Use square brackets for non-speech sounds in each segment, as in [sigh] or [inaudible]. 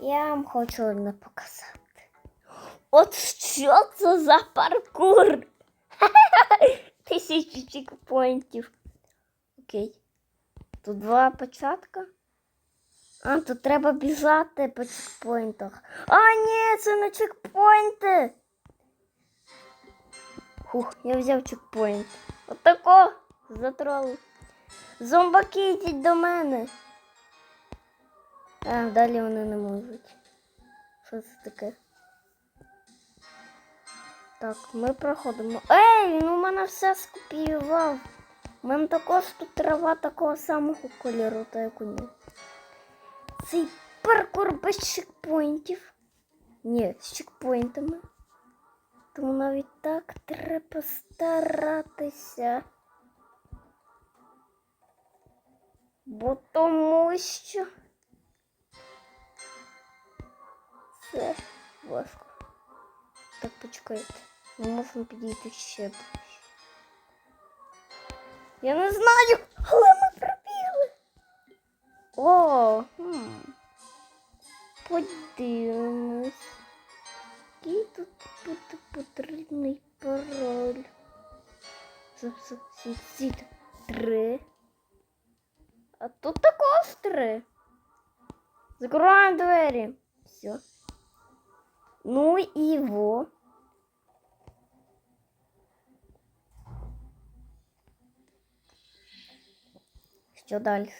Я вам хочу одне показати. От що це за паркур? [laughs] Тисячі чекпоінтів. Окей. Тут два початка. А, тут треба біжати по чекпоінтах. А, ні, це не чекпоінти. Хух, я взяв чекпоінт. Отако затролив. Зомбаки йдіть до мене. А, далі вони не можуть. Що це таке? Так, ми проходимо. Ей, він у мене все скопіював. У мене також тут трава такого самого кольору, та як у нього. Цей паркур без чекпоінтів. Ні, з чекпоінтами. Тому навіть так треба старатися. Бо тому що це важко. Так, почекайте. Ми можемо підійти ще ближче. Я не знаю, але ми пробігли. О, хм. Подивимось. Який тут буде потрібний пароль? Сід три. А тут також три. Закриваємо двері. Все. Ну і во. Що далі?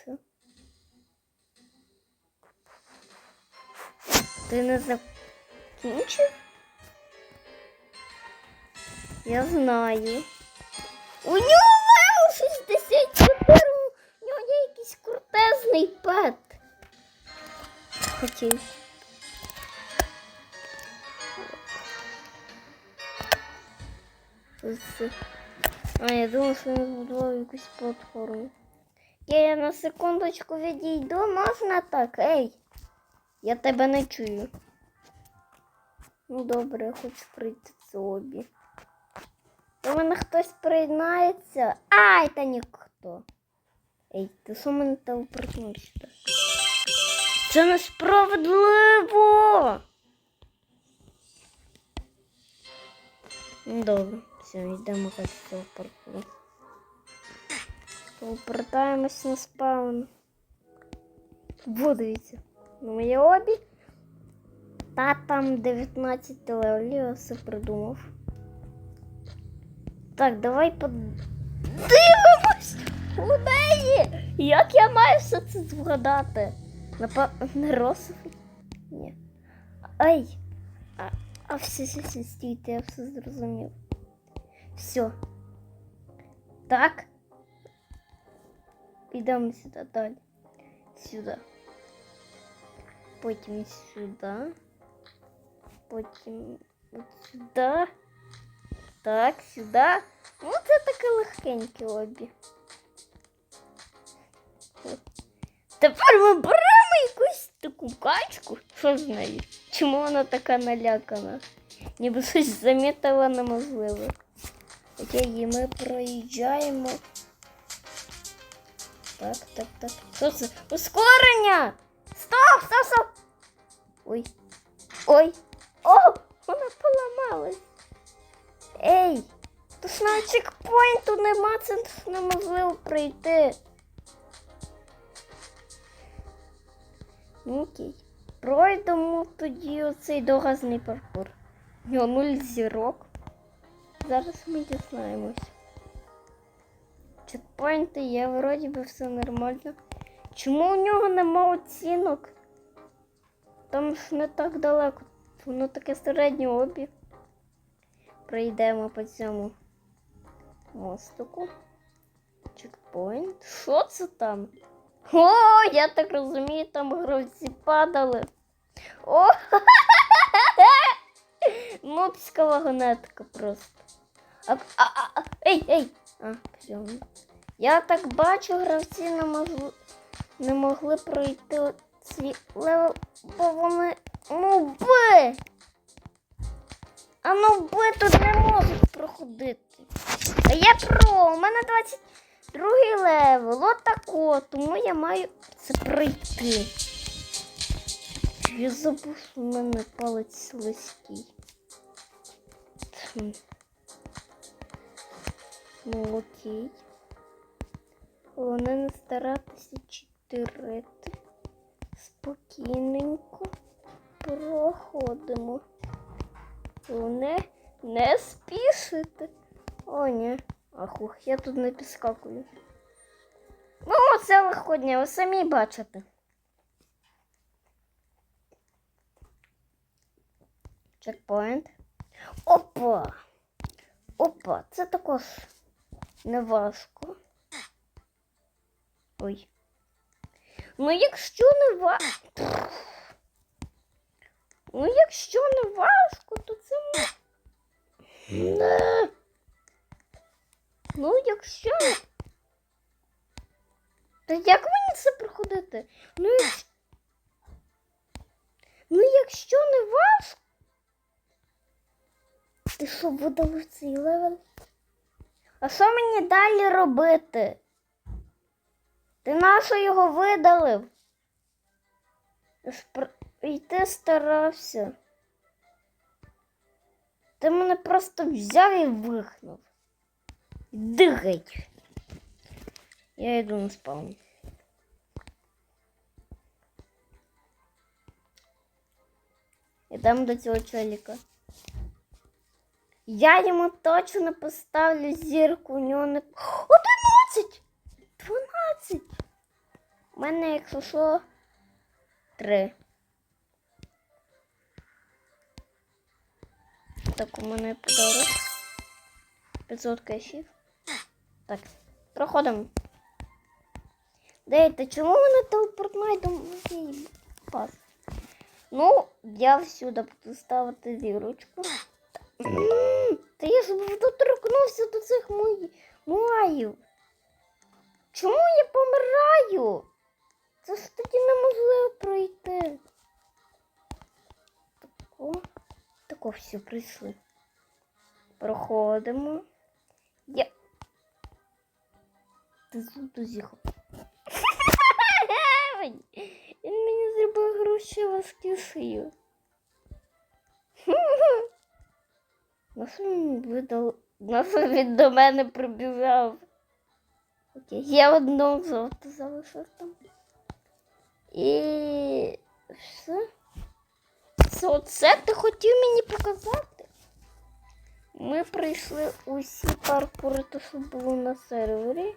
Ти не закінчив? Я знаю. У нього левел 64, у нього є якийсь крутезний пет. Що? А, я думав, що він збудував якусь платформу. Я на секундочку відійду, можна так? Ей, я тебе не чую. Ну добре, я хочу прийти в зобі. До мене хтось приєднається. Ай, та ніхто. Ей, ти що мене телепортнув сюди? Це несправедливо. Ну, Добре, все, йдемо цього парку. Повертаємось на спаун. Во, дивіться. На моє обі. Та там 19 левелів, все придумав. Так, давай подивимось у неї. Як я маю все це згадати? Напевно, не розсуфи? Ні. Ай! А, а все, все, все, стійте, я все зрозумів. Все. Так. Підемо сюди далі. Сюди. Потім сюди. Потім от сюди. Так, сюди. Ну, це таке легкеньке обі. Тепер ми беремо якусь таку качку. Що з нею? Чому вона така налякана? Ніби щось замітила неможливе. Окей, і ми проїжджаємо. Так, так, так. Що це? Ускорення! Стоп, стоп, стоп! Ой. Ой. О! Вона поламалась. Ей! Тут навіть чекпоінту нема, це неможливо пройти. Ну, Окей. Пройдемо тоді оцей догазний паркур. Нього нуль зірок. Зараз ми дізнаємось. Чекпоінти є, вроді би все нормально. Чому у нього нема оцінок? Там ж не так далеко. Воно таке середнє обі. Пройдемо по цьому мостику. Чекпоінт. Що це там? О, я так розумію, там гравці падали. О! [laughs] Мопська вагонетка просто. А, а, а, ей, ей! А, прямо. Я так бачу, гравці не могли, не могли пройти ці левел, бо вони нуби. А нуби тут не можуть проходити. А я про, у мене 22 левел, отако, тому я маю це пройти. Я забув, що в мене палець слизький. Ну окей. Головне не старатися читерити. Спокійненько проходимо. Головне не спішити. О, ні. Ахух, я тут не підскакую. Ну, це легко дня, ви самі бачите. Чекпоінт. Опа! Опа, це також не важко. Ой. Ну, якщо не важко. Ну, якщо не важко, то це. Не. Ну, якщо. Та як мені це проходити? Ну, якщо... ну якщо не важко. Ти що видалив цей левел? А що мені далі робити? Ти нащо його видалив? І ти старався. Ти мене просто взяв і вихнув. Дихай. Я йду на спаун. Ідемо до цього челіка. Я йому точно поставлю зірку, у нього не. 11! 12! У мене, якщо що, три. Так, у мене подарок. 500 кешів. Так, проходимо. Дейте, чому мене телепортує до моєї пас? Ну, я всюди буду ставити зірочку. Та я ж доторкнувся до цих мої- муаїв. Чому я помираю? Це ж тоді неможливо пройти. Тако. Тако все прийшли. Проходимо. Я. Ти зуду з'їхав. [laughs] Він мені зробив гроші важкішою. На [laughs] що він видав? На він до мене прибіжав? Окей, я одного золото залишив там. І все. Це оце ти хотів мені показати? Ми пройшли усі паркури, то що було на сервері.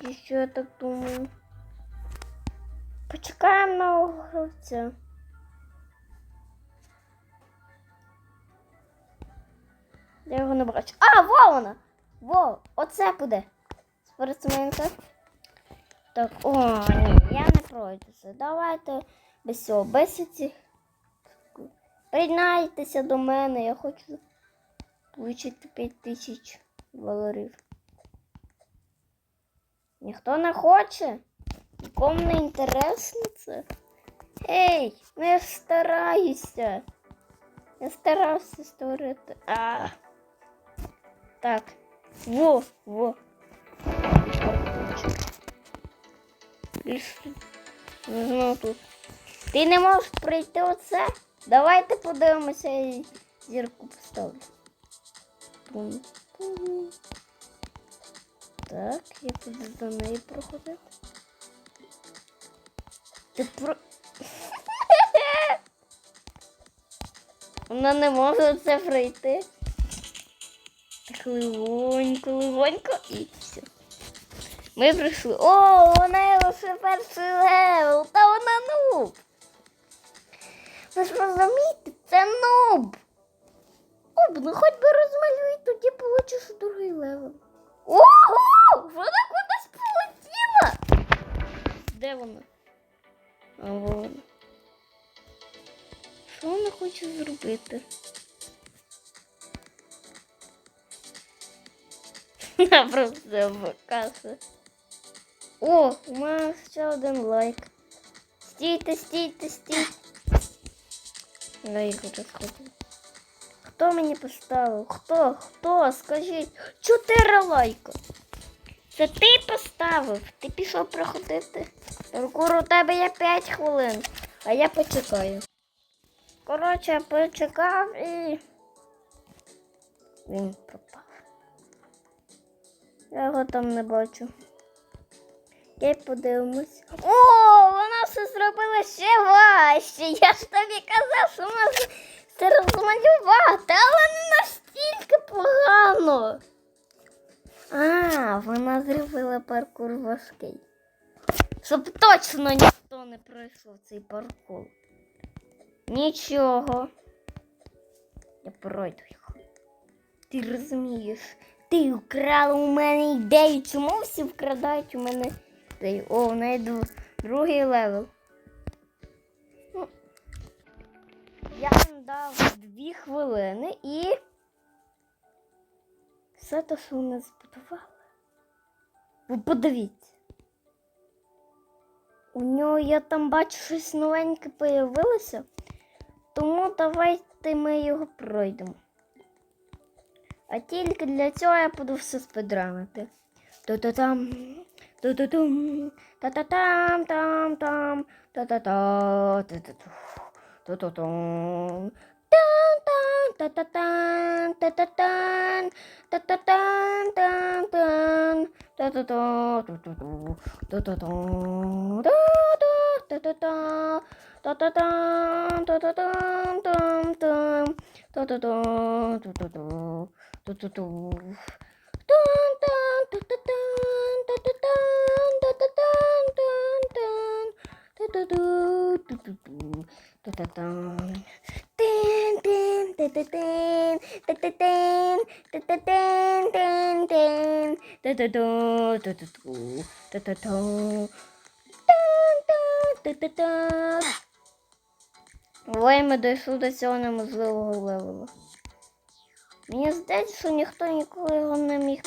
І що я так думаю? Почекаємо на гравця. Я його не бачу. А, во вона! Во, оце буде. Спортсменка. Так, о, я не пройду це. Давайте без цього, цих. Приєднайтеся до мене, я хочу отримати 5 тисяч доларів. Ніхто не хоче? Нікому не інтересно це? Ей, ну я стараюся. Я старався створити. А. Так. Во, во. Нажму тут. Ти не можеш пройти оце? Давайте подивимося і зірку поставлю. Так, я буду за нею проходити. Ти про. [laughs] Вона не може це пройти. Так легонько, легонько і все. Ми прийшли. О, вона лише перший левел, та вона нуб. Ви ж розумієте, це нуб. Нуб, ну хоч би розмалюй, тоді получиш другий левел. Ого! Вона кудись полетіла. Де вона? А. Що вона хоче зробити? [laughs] Вона просто каса. О, у мене ще один лайк. Стійте, стійте, стійте. Я їх розходив. Хто мені поставив? Хто? Хто? Скажіть. Чотири лайка. Це ти поставив. Ти пішов проходити. Паркур, у тебе є 5 хвилин, а я почекаю. Коротше, я почекав і. Він пропав. Я його там не бачу. Я подивимось. О, вона все зробила ще важче. Я ж тобі казав, що це- це розмалювати, але не настільки погано. А, вона зробила паркур важкий. Щоб точно ніхто не пройшов цей паркур. Нічого. Я пройду його. Ти розумієш, ти вкрала у мене ідею. Чому всі вкрадають у мене ідею? О, в неї дру- другий левел. Ну, Я їм дав дві хвилини і все те, що вони збудували. Ви подивіться. У нього я там бачу щось новеньке появилося. Тому давайте ми його пройдемо. А тільки для цього я буду все спидранити. Та-та-там, та-та-тум, та-та-там, там, там, та-та-та, та-та-ту, та-та-тум. Тан-тан, та-та-тан, та-та-тан, та-та-тан, тан-тан, та-та-та, ту-ту-ту, та-та-тан, та-та, та-та-та, та-та-тан, та-та-тан, там-там, та-та-тан, ту-ту-ту, ドドドーンドンドンドドドンドドドンドドドンドドドンドドドードドドドドドンテンテンテテテンテテテンテテテンテンテンドドドードドドードドドードンドンドドドー Ой, ми дійшли до цього неможливого левелу. Мені здається, що ніхто ніколи його не міг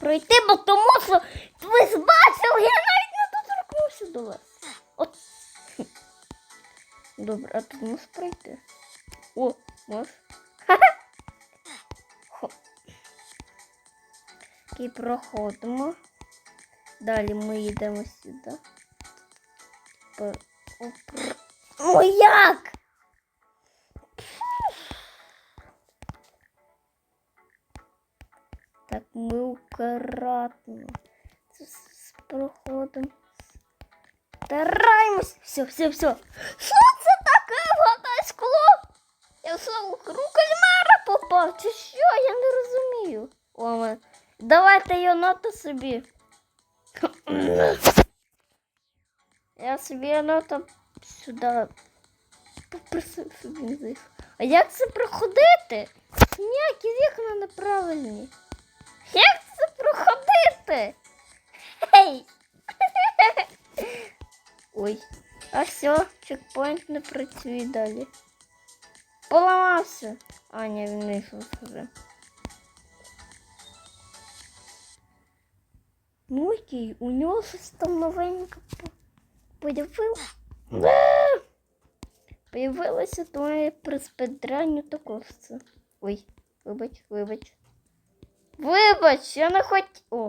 пройти, бо тому що ви ж бачили, я навіть не доторкнувся до вас. От. [laughs] Добре, а тут можеш пройти? О, можеш. [laughs] Ха-ха. Проходимо. Далі ми йдемо сюди. Ну як? Акуратно. С- проходимо. Стараємось. Все, все, все. Що це таке? Вода скло? Я що, у руку кальмара попав? Чи що? Я не розумію. О, Давайте єнота собі. Я собі єнота сюди попросив, щоб він зайшов. А як це проходити? Ніякі вікна неправильні. Як це проходити? Ой, а все, чекпоінт не працює далі. Поламався. А, ні, він не йшов вже. Ну окей, у нього щось там новеньке по- появилось. А! Появилося твоє при спидранню також це. Ой, вибач, вибач. Вибач, я не хот... О.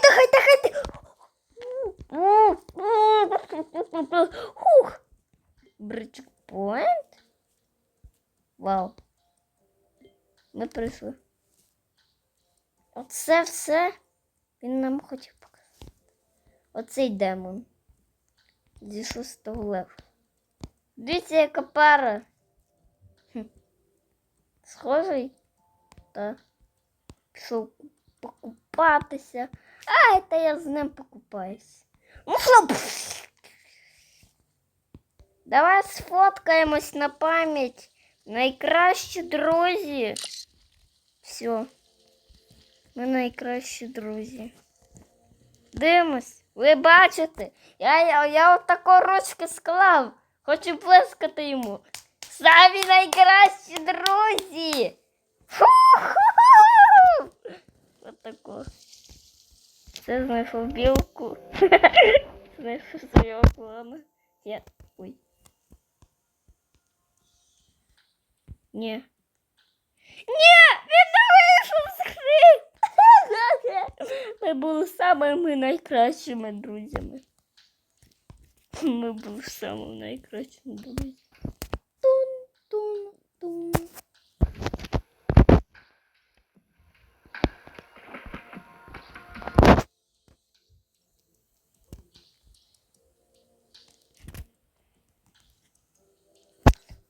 прийшли. Оце все він нам хотів показати. Оцей демон. Зі шостого леву. Дивіться, яка пара. Схожий? Так. Пішов покупатися. А, это я з ним покупаюсь. Давай сфоткаємось на пам'ять. Найкращі друзі. Все. Ми найкращі друзі. Дивимось. Ви бачите, я, я, я отако ручки склав. Хочу плескати йому. Самі найкращі друзі. Фу-ху-ху! Отако. Це знайшов білку. [laughs] Знайшов свого клана. Я. Ой. Ні. Ні! Він вийшов з гри! Ми були самими найкращими друзями. Ми були самими найкращими друзями. Тун-тун-тун.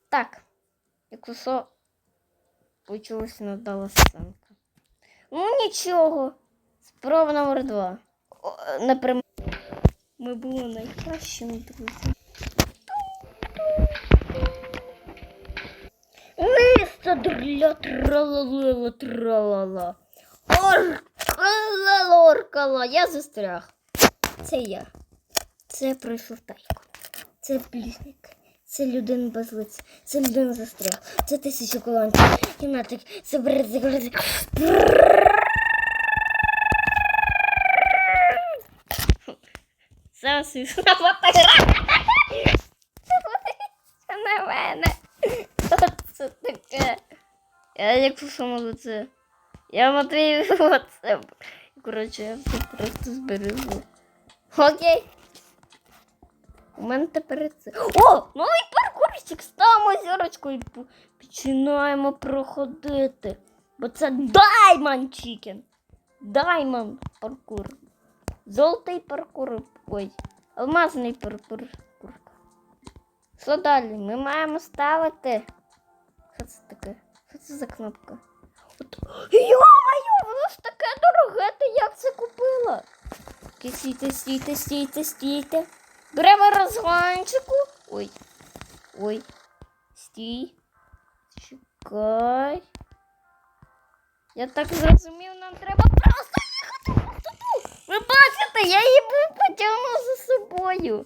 Так, якщо що, почалась надала сценка. Ну нічого. Спроба номер два. Наприклад, ми були найкращими друзями. Листа для тралала тралала. Оркала лоркала. Я застряг. Це я. Це пройшов тайку. Це близник. Це людина без лиця. Це людина застряг. Це тисяча колонців. Кімнатик. Це бред. Це смішна фотографія. Це на мене. Це таке? Я що можу це. Я Матвій [laughs] оце. Коротше, я просто збережу. Окей. У мене тепер це. О! Новий паркурчик! Ставимо зірочку і починаємо проходити. Бо це Diamond Chicken. Diamond паркур. Золотий паркур. Ой, алмазний паркур. Що далі? Ми маємо ставити. Що це таке? Що це за кнопка? От... Йо-моє, воно ж таке дороге, ти як це купила? Стійте, стійте, стійте, стійте. Беремо розгончику. Ой. Ой. Стій. Чекай. Я так зрозумів, нам треба просто їхати. Ви бачите, я її був потягнув за собою.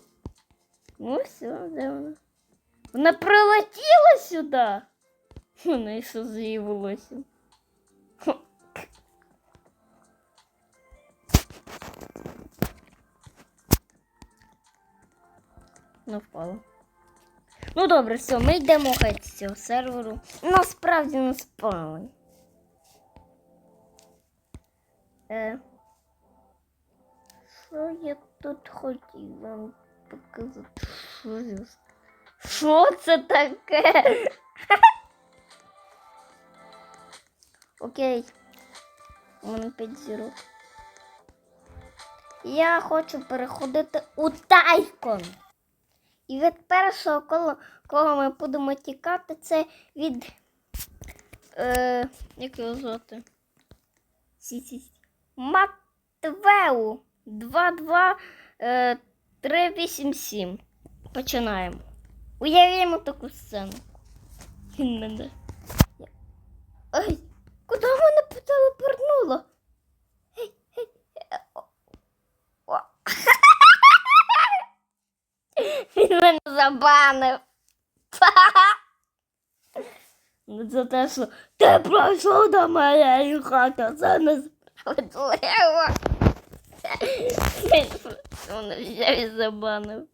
Ну все, де вона? Вона прилетіла сюди. Вона і що з. Не впала. Ну добре, все, ми йдемо геть з цього серверу. Насправді не спали. Е, що я тут хотів вам показати? Що, що це таке? [laughs] Окей. У мене 5 зірок. Я хочу переходити у Тайкон. І від першого, коло, кого ми будемо тікати, це від. Е, як його звати? Сі-сі-сі. Матвеу 22 е, Починаємо. Уявімо таку сцену. Він мене. Ой, куди мене потелепорнуло? Гей, гей, е, о, о. Він мене забанив. [laughs] Ну, За те, що ти пройшов до моєї хати, це несправедливо. Він взяв і забанив.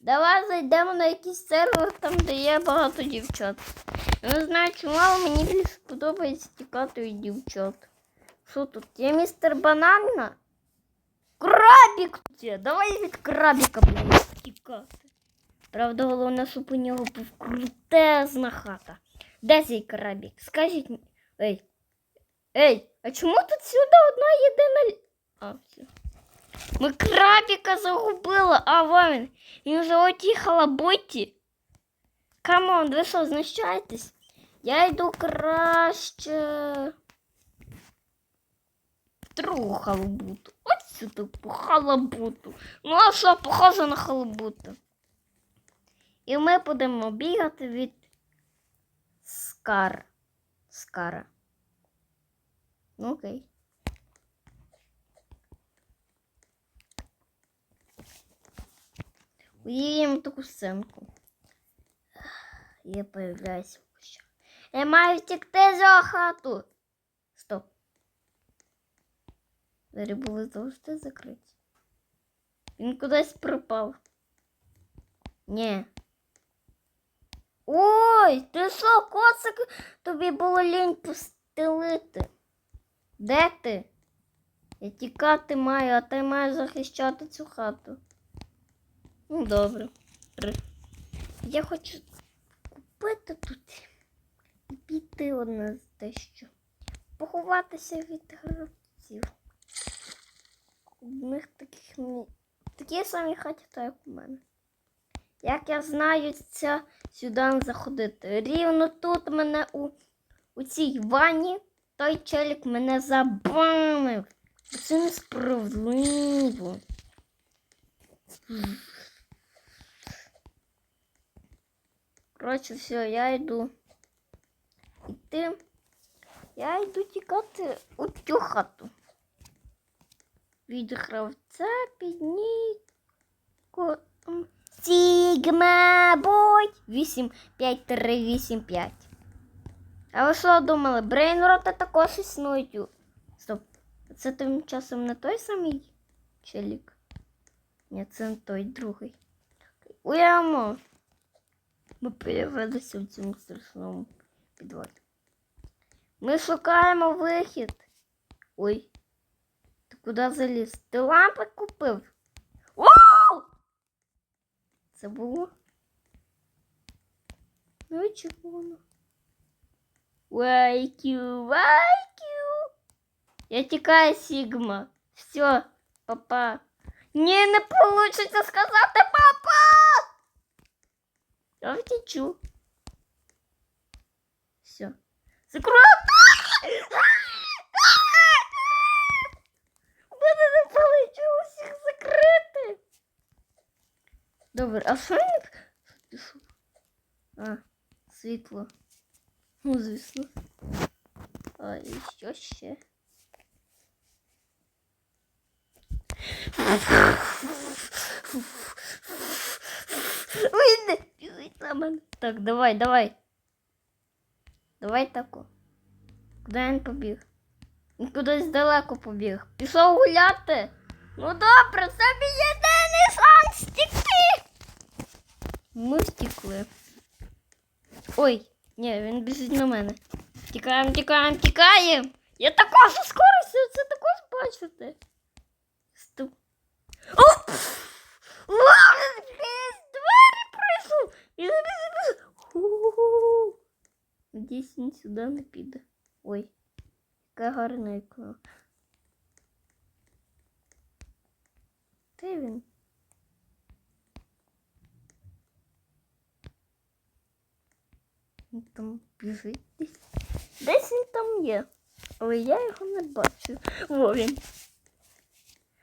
Давай зайдемо на якийсь сервер, там, де є багато дівчат. Не знаю, чому, мені більше подобається тікати від дівчат. Що тут? Є містер Банана? Крабік тут. Давай від крабіка будемо тікати. Правда, головне, щоб у нього був крутезна хата. Де цей крабік? Скажіть мені. Ей. Ей, а чому тут сюди одна єдина. А, все. Ми крабіка загубили, а вон він. Він вже отій халабуті. Камон, ви що, знущаєтесь? Я йду краще в другу халабуту. Ось сюди по халабуту. Ну, а що, похоже на халабуту. І ми будемо бігати від скар. Скара. Ну окей. Уявимо таку сценку. Я появляюся. в. Я маю втекти за хату. Стоп. Двері були завжди закриті. Він кудись пропав. Ні. Ой, ти що, коцик? Тобі було лінь постелити. Де ти? Я тікати маю, а ти маєш захищати цю хату. Ну, добре. Я хочу купити тут і піти одне з дещо. Поховатися від гравців. У них таких. Такі самі хаті, так як у мене. Як я знаю, ця сюди заходити. Рівно тут мене у, у цій ванні той челік мене забанив. Це несправедливо. Коротше, все, я йду. І ти. Я йду тікати у цю хату. Від гравця підніко. Сігма бой 85385. А ви що думали? Брейнроти також існують. Стоп. Це тим часом не той самий челік? Ні, це не той другий. Уямо. Ми появилися в цьому страшному підвалі. Ми шукаємо вихід. Ой. Ти куди заліз? Ти лампи купив? Вау! Це було? Ну і чого воно? Вайкю, вайкю. Я тікаю, Сігма. Все, папа. Ні, не получиться сказати папа. Я втечу. Все. Закрой. Мене не вийшло всіх закрити. Добре, а що пішов? А, світло. Ну, звісно. А, і що ще? Не біжить на мене. Так, давай, давай. Давай тако. Куди він побіг? Кудись далеко побіг. Пішов гуляти. Ну добре, це мій єдиний шанс втекти. Ми втекли. Ой, ні, він біжить на мене. Тікаємо, тікаємо, тікаємо. Я також ускорився, це також бачите. Стоп. Оп! Ладно, з двері прийшов. І він сюди не піде. Ой, ікона. Де він? Він там біжить десь. Десь він там є. Але я його не бачу. Во він.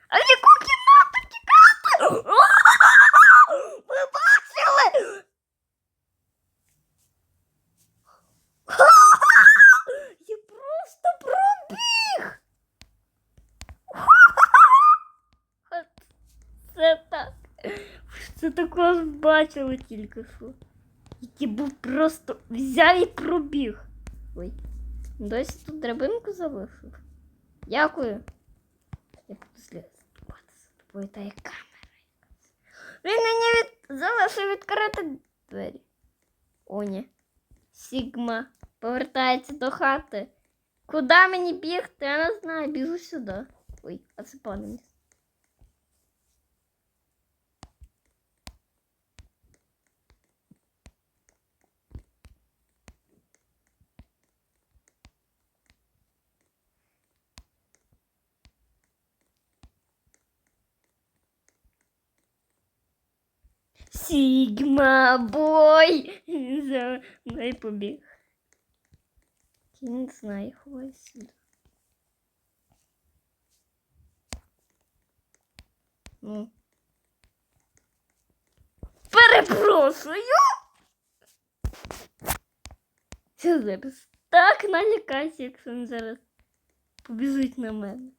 А в яку кімнату тікати? [gasps] Ви бачили? [gasps] Я просто пробіг. Це так. Це також бачили тільки що. Який був просто взяв і пробіг. Ой. Десь тут драбинку залишив. Дякую. Я буду слідкувати тобою та є камера. Він мені від... залишив відкрити двері. О, ні. Сігма повертається до хати. Куди мені бігти? Я не знаю, біжу сюди. Ой, а це пане місце. Сігма бой! За мною побіг. Я не знаю, ховайся сюди. Ну. Перепрошую! Це зараз так налякайся, якщо він зараз побіжить на мене.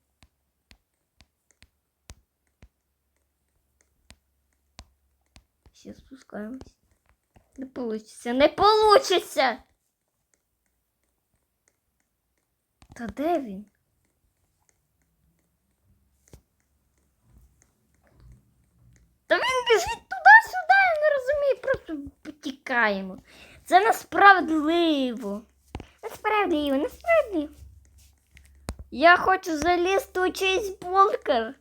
Ще спускаємось. Не получиться, не получиться! Та де він? Та він біжить туди-сюди, я не розумію, просто потікаємо. Це несправедливо. Несправедливо, несправедливо. Я хочу залізти у чийсь бункер.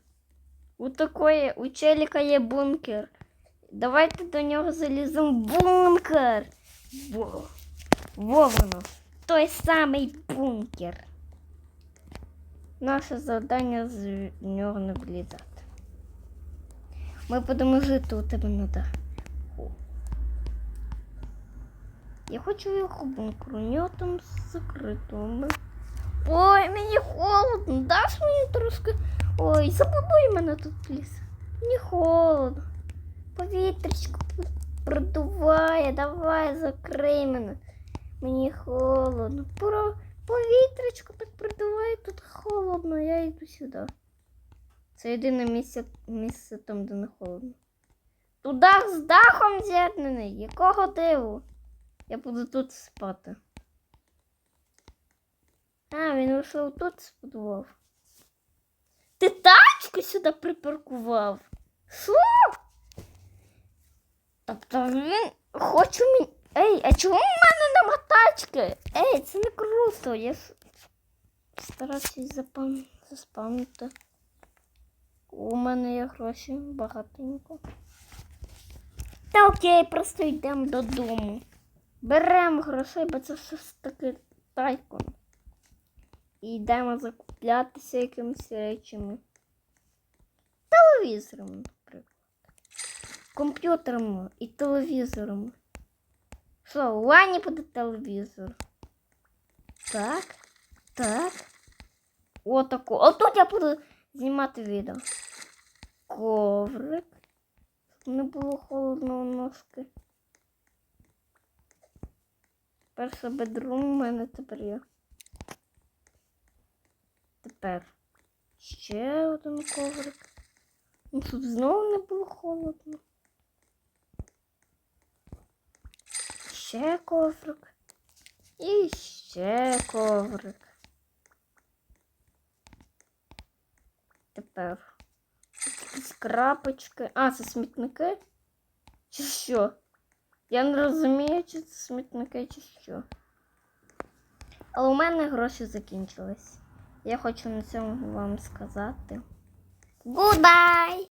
У такої, у челіка є бункер. Давайте до нього заліземо в бункер. Во, во воно. Той самий бункер. Наше завдання з нього не влізати. Ми будемо жити у тебе на даху. Я хочу його бункер, у нього там закрито. Ми- Ой, мені холодно, даш мені трошки. Ой, забудуй мене тут ліс. Мені холодно. Повітрячко продуває, давай закрий мене. Мені холодно. Про повітрячко так продуває, тут холодно, я йду сюди. Це єдине місце, місце там, де не холодно. Тут дах з дахом з'єднаний. Якого диву? Я буду тут спати. А, він лише тут сподував. Ти тачку сюди припаркував? Що? Тобто він хоче мені. Ей, а чому в мене нема тачки? Ей, це не круто. Я с- старався запам... заспамити. У мене є гроші багатенько. Та окей, просто йдемо додому. Беремо грошей, бо це все таки тайком. І йдемо закуплятися якимись речами. Телевізором. Комп'ютером і телевізором. Що, у Ані буде телевізор? Так, так. Отако. Отут я буду знімати відео. Коврик. Не було холодно у ножки. Перше бедрум у мене тепер є. Тепер ще один коврик. Ну, щоб знову не було холодно. Ще коврик. І ще коврик. Тепер якісь крапочки. А, це смітники? Чи що? Я не розумію, чи це смітники, чи що. Але у мене гроші закінчились. Я хочу на цьому вам сказати. Goodbye!